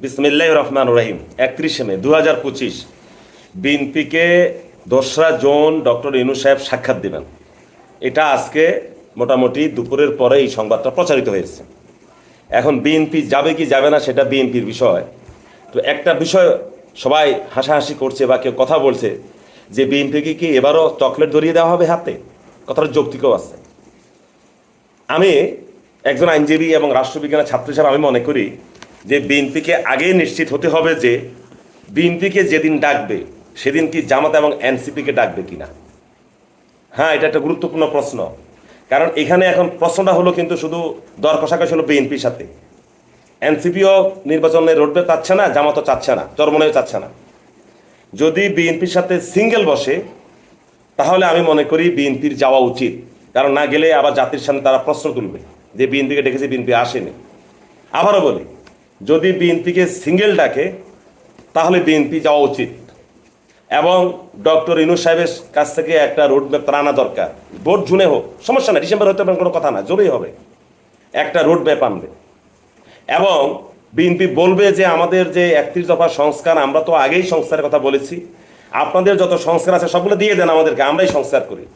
বিসমিল্লাহ রহমান রহিম, একত্রিশে মে দু হাজার পঁচিশ, বিএনপিকে দোসরা জোন ডক্টর ইনু সাহেব সাক্ষাৎ দেবেন। এটা আজকে মোটামুটি দুপুরের পরে এই সংবাদটা প্রচারিত হয়েছে। এখন বিএনপি যাবে কি যাবে না সেটা বিএনপির বিষয়। তো একটা বিষয় সবাই হাসাহাসি করছে বা কেউ কথা বলছে যে বিএনপিকে কি এবারও চকলেট ধরিয়ে দেওয়া হবে হাতে? কথাটা যৌক্তিকও আছে। আমি একজন আইনজীবী এবং রাষ্ট্রবিজ্ঞানের ছাত্র হিসাবে আমি মনে করি যে বিএনপিকে আগেই নিশ্চিত হতে হবে যে বিএনপিকে যেদিন ডাকবে, সেদিন কি জামাত এবং এনসিপিকে ডাকবে কিনা? হ্যাঁ এটা একটা গুরুত্বপূর্ণ প্রশ্ন। কারণ এখানে এখন প্রশ্নটা হলো কিন্তু শুধু দর কষাকষি হলো বিএনপির সাথে। এনসিপিও নির্বাচনে রোডবে চাচ্ছে না, জামাতও চাচ্ছে না, চরমনেও চাচ্ছে না। যদি বিএনপির সাথে সিঙ্গেল বসে, তাহলে আমি মনে করি বিএনপির যাওয়া উচিত। কারণ না গেলে আবার জাতির সামনে তারা প্রশ্ন তুলবে যে বিএনপিকে ডেকেছে, বিএনপি আসেনি। আবারও বলি যদি বিএনপিকে সিঙ্গেল ডাকে, তাহলে বিএনপি যাওয়া উচিত। এবং ডক্টর ইনু সাহেবের কাছ থেকে একটা রোড ম্যাপ তার আনা দরকার। ভোট জুনে হোক, সমস্যা না ডিসেম্বর হতে পারে, কোনো কথা না, জোরেই হবে। একটা রোড ম্যাপ আনবে। এবং বিএনপি বলবে যে আমাদের যে একত্রিশ দফা সংস্কার, আমরা তো আগেই সংস্কারের কথা বলেছি। আপনাদের যত সংস্কার আছে, সবগুলো দিয়ে দেন আমাদেরকে, আমরাই সংস্কার করি।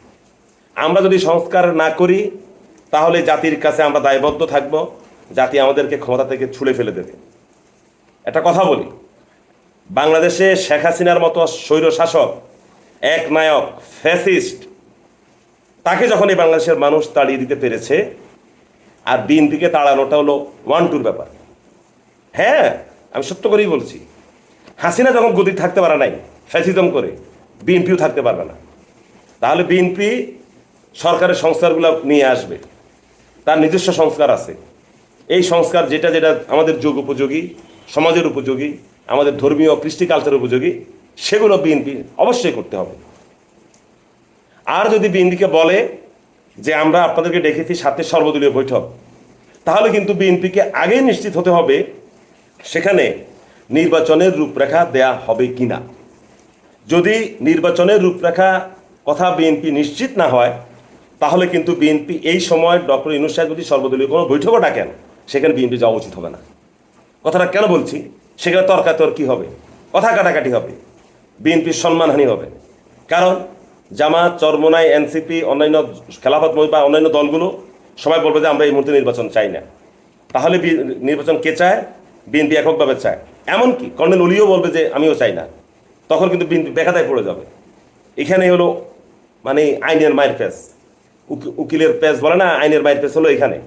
আমরা যদি সংস্কার না করি, তাহলে জাতির কাছে আমরা দায়বদ্ধ থাকব। জাতি আমাদেরকে ক্ষমতা থেকে ছুড়ে ফেলে দেবে। একটা কথা বলি, বাংলাদেশে শেখ হাসিনার মতো স্বৈর শাসক, এক নায়ক, ফ্যাসিস্ট, তাকে যখন এই বাংলাদেশের মানুষ তাড়িয়ে দিতে পেরেছে, আর বিএনপিকে তাড়ানোটা হলো ওয়ান টুর ব্যাপার। হ্যাঁ আমি সত্য করেই বলছি, হাসিনা যখন গদি থাকতে পারে নাই, ফ্যাসিজম করে, বিএনপিও থাকতে পারবে না। তাহলে বিএনপি সরকারের সংস্কারগুলো নিয়ে আসবে, তার নিজস্ব সংস্কার আছে। এই সংস্কার যেটা যেটা আমাদের যোগ উপযোগী, সমাজের উপযোগী, আমাদের ধর্মীয় কৃষ্টি কালচার উপযোগী, সেগুলো বিএনপি অবশ্যই করতে হবে। আর যদি বিএনপিকে বলে যে আমরা আপনাদেরকে ডেকেছি সাথে সর্বদলীয় বৈঠক, তাহলে কিন্তু বিএনপিকে আগেই নিশ্চিত হতে হবে সেখানে নির্বাচনের রূপরেখা দেয়া হবে কি না যদি নির্বাচনের রূপরেখা কথা বিএনপি নিশ্চিত না হয়, তাহলে কিন্তু বিএনপি এই সময় ডক্টর ইনুস সাহেব যদি সর্বদলীয় কোনো বৈঠকও ডাকেন সেখানে বিএনপি যাওয়া উচিত হবে না। কথাটা কেন বলছি? সেখানে তর্কাতর্কি হবে? কথা কাটাকাটি হবে। বিএনপির সম্মানহানি হবে। কারণ জামাত, চরমোনাই, এনসিপি, অন্যান্য খেলাফত বা অন্যান্য দলগুলো সবাই বলবে যে আমরা এই মুহূর্তে নির্বাচন চাই না। তাহলে নির্বাচন কে চায়? বিএনপি এককভাবে চায়। এমনকি কর্নেল অলিও বলবে যে আমিও চাই না। তখন কিন্তু বিএনপি বেকাতায় পড়ে যাবে। এখানে হলো মানে আইনের মায়ের পেস উকি- উকিলের পেস বলে না, আইনের মায়ের পেস হলো এখানে।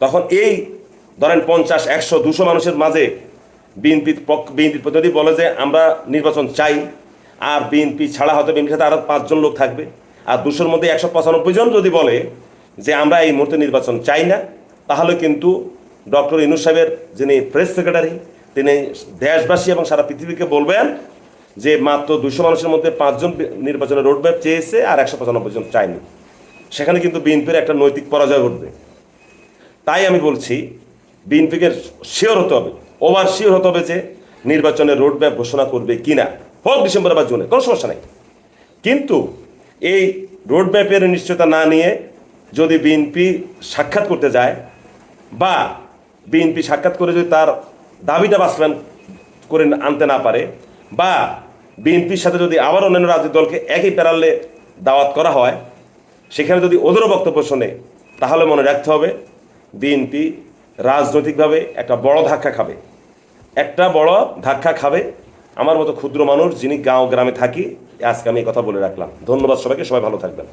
তখন এই ধরেন পঞ্চাশ, একশো, দুশো মানুষের মাঝে বিএনপির পক্ষ বিএনপির প্রতিনিধি বলে যে আমরা নির্বাচন চাই, আর বিএনপি ছাড়া হয়তো বিএনপির সাথে আরও পাঁচজন লোক থাকবে। আর দুশোর মধ্যে একশো পঁচানব্বই জন যদি বলে যে আমরা এই মুহূর্তে নির্বাচন চাই না, তাহলে কিন্তু ডক্টর ইনু সাহেবের যিনি প্রেস সেক্রেটারি, তিনি দেশবাসী এবং সারা পৃথিবীকে বলবেন যে মাত্র দুশো মানুষের মধ্যে পাঁচজন নির্বাচনের রোডম্যাপ চেয়েছে আর একশো পঁচানব্বই জন চায়নি। সেখানে কিন্তু বিএনপির একটা নৈতিক পরাজয় ঘটবে। তাই আমি বলছি বিএনপিকে শিওর হতে হবে ওভার শিওর হতে হবে যে নির্বাচনের রোডম্যাপ ঘোষণা করবে কিনা। হোক ডিসেম্বর বা জুনে, কোনো সমস্যা নেই। কিন্তু এই রোডম্যাপের নিশ্চয়তা না নিয়ে যদি বিএনপি সাক্ষাৎ করতে যায় বা বিএনপি সাক্ষাৎ করে যদি তার দাবিটা বাস্তবায়ন করে আনতে না পারে বা বিএনপির সাথে যদি আবার অন্যান্য রাজনৈতিক দলকে একই প্যারালে দাওয়াত করা হয়, সেখানে যদি ওদেরও বক্তব্য শোনে, তাহলে মনে রাখতে হবে বিএনপি রাজনৈতিকভাবে একটা বড় ধাক্কা খাবে। একটা বড় ধাক্কা খাবে। আমার মতো ক্ষুদ্র মানুষ যিনি গাঁও গ্রামে থাকি, আজকে আমি এই কথা বলে রাখলাম। ধন্যবাদ সবাইকে, সবাই ভালো থাকবেন।